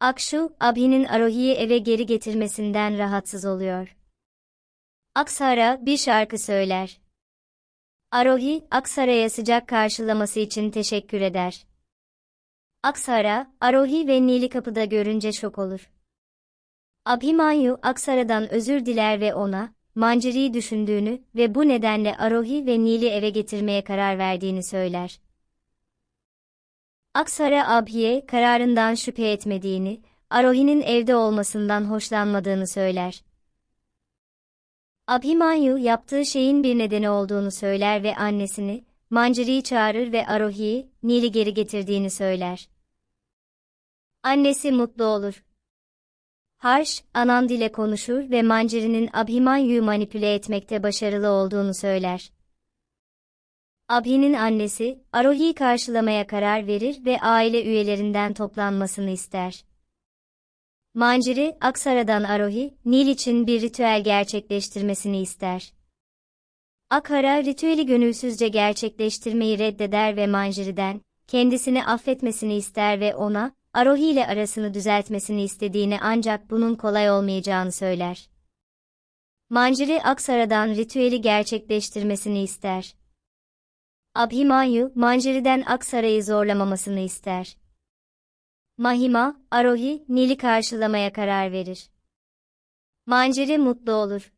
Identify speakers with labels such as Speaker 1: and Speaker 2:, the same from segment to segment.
Speaker 1: Akshu, Abhi'nin Arohi'yi eve geri getirmesinden rahatsız oluyor. Aksara bir şarkı söyler. Arohi, Aksara'ya sıcak karşılaması için teşekkür eder. Aksara, Arohi ve Nil'i kapıda görünce şok olur. Abhimanyu, Aksara'dan özür diler ve ona, Manceri'yi düşündüğünü ve bu nedenle Arohi ve Nil'i eve getirmeye karar verdiğini söyler. Aksara Abhi'ye kararından şüphe etmediğini, Arohi'nin evde olmasından hoşlanmadığını söyler. Abhimanyu yaptığı şeyin bir nedeni olduğunu söyler ve annesini, Manceri'yi çağırır ve Arohi'yi, Nil'i geri getirdiğini söyler. Annesi mutlu olur. Harsh, Anand ile konuşur ve Manceri'nin Abhimanyu'yu manipüle etmekte başarılı olduğunu söyler. Abhi'nin annesi, Arohi'yi karşılamaya karar verir ve aile üyelerinden toplanmasını ister. Manceri, Aksara'dan Arohi, Nil için bir ritüel gerçekleştirmesini ister. Akhara ritüeli gönülsüzce gerçekleştirmeyi reddeder ve Manceri'den, kendisini affetmesini ister ve ona, Arohi ile arasını düzeltmesini istediğini ancak bunun kolay olmayacağını söyler. Manceri Aksara'dan ritüeli gerçekleştirmesini ister. Abhimanyu, Manceri'den Aksara'yı zorlamamasını ister. Mahima, Arohi, Nil'i karşılamaya karar verir. Manceri mutlu olur.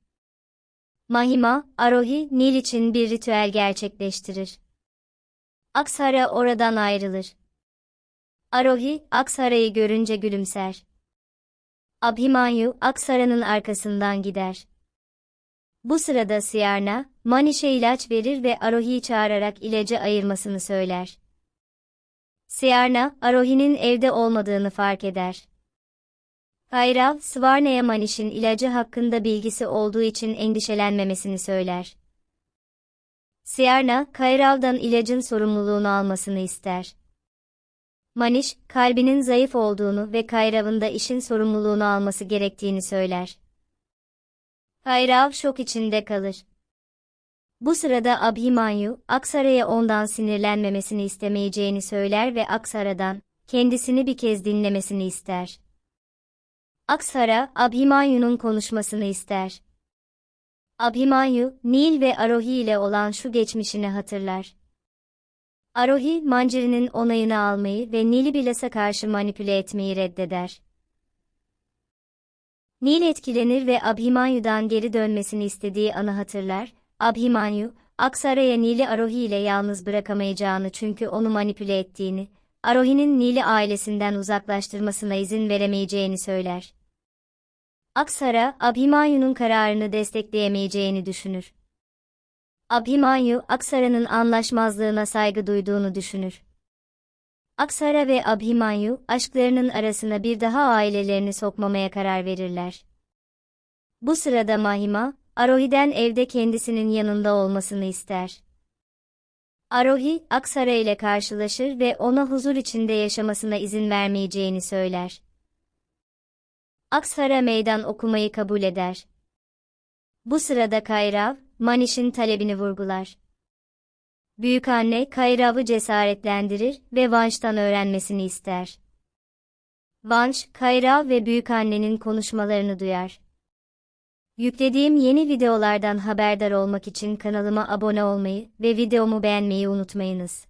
Speaker 1: Mahima, Arohi, Nil için bir ritüel gerçekleştirir. Aksara oradan ayrılır. Arohi, Aksara'yı görünce gülümser. Abhimanyu, Aksara'nın arkasından gider. Bu sırada Siyarna, Maniş'e ilaç verir ve Arohi'yi çağırarak ilacı ayırmasını söyler. Siyarna, Arohi'nin evde olmadığını fark eder. Kayrav, Svarna'ya Maniş'in ilacı hakkında bilgisi olduğu için endişelenmemesini söyler. Siyarna, Kayrav'dan ilacın sorumluluğunu almasını ister. Maniş, kalbinin zayıf olduğunu ve Kayrav'ın da işin sorumluluğunu alması gerektiğini söyler. Kayrav şok içinde kalır. Bu sırada Abhimanyu, Aksara'ya ondan sinirlenmemesini istemeyeceğini söyler ve Aksara'dan, kendisini bir kez dinlemesini ister. Aksara, Abhimanyu'nun konuşmasını ister. Abhimanyu, Nil ve Arohi ile olan şu geçmişini hatırlar. Arohi, Manceri'nin onayını almayı ve Nil'i Bilas'a karşı manipüle etmeyi reddeder. Nil etkilenir ve Abhimanyu'dan geri dönmesini istediği anı hatırlar, Abhimanyu, Aksara'ya Nil'i Arohi ile yalnız bırakamayacağını çünkü onu manipüle ettiğini, Arohi'nin Nil'i ailesinden uzaklaştırmasına izin veremeyeceğini söyler. Aksara, Abhimanyu'nun kararını destekleyemeyeceğini düşünür. Abhimanyu, Aksara'nın anlaşmazlığına saygı duyduğunu düşünür. Aksara ve Abhimanyu, aşklarının arasına bir daha ailelerini sokmamaya karar verirler. Bu sırada Mahima, Arohi'den evde kendisinin yanında olmasını ister. Arohi, Aksara ile karşılaşır ve ona huzur içinde yaşamasına izin vermeyeceğini söyler. Aksara meydan okumayı kabul eder. Bu sırada Kayrav, Maniş'in talebini vurgular. Büyükanne Kayrav'ı cesaretlendirir ve Vanş'tan öğrenmesini ister. Vanş, Kayrav ve büyükannenin konuşmalarını duyar. Yüklediğim yeni videolardan haberdar olmak için kanalıma abone olmayı ve videomu beğenmeyi unutmayınız.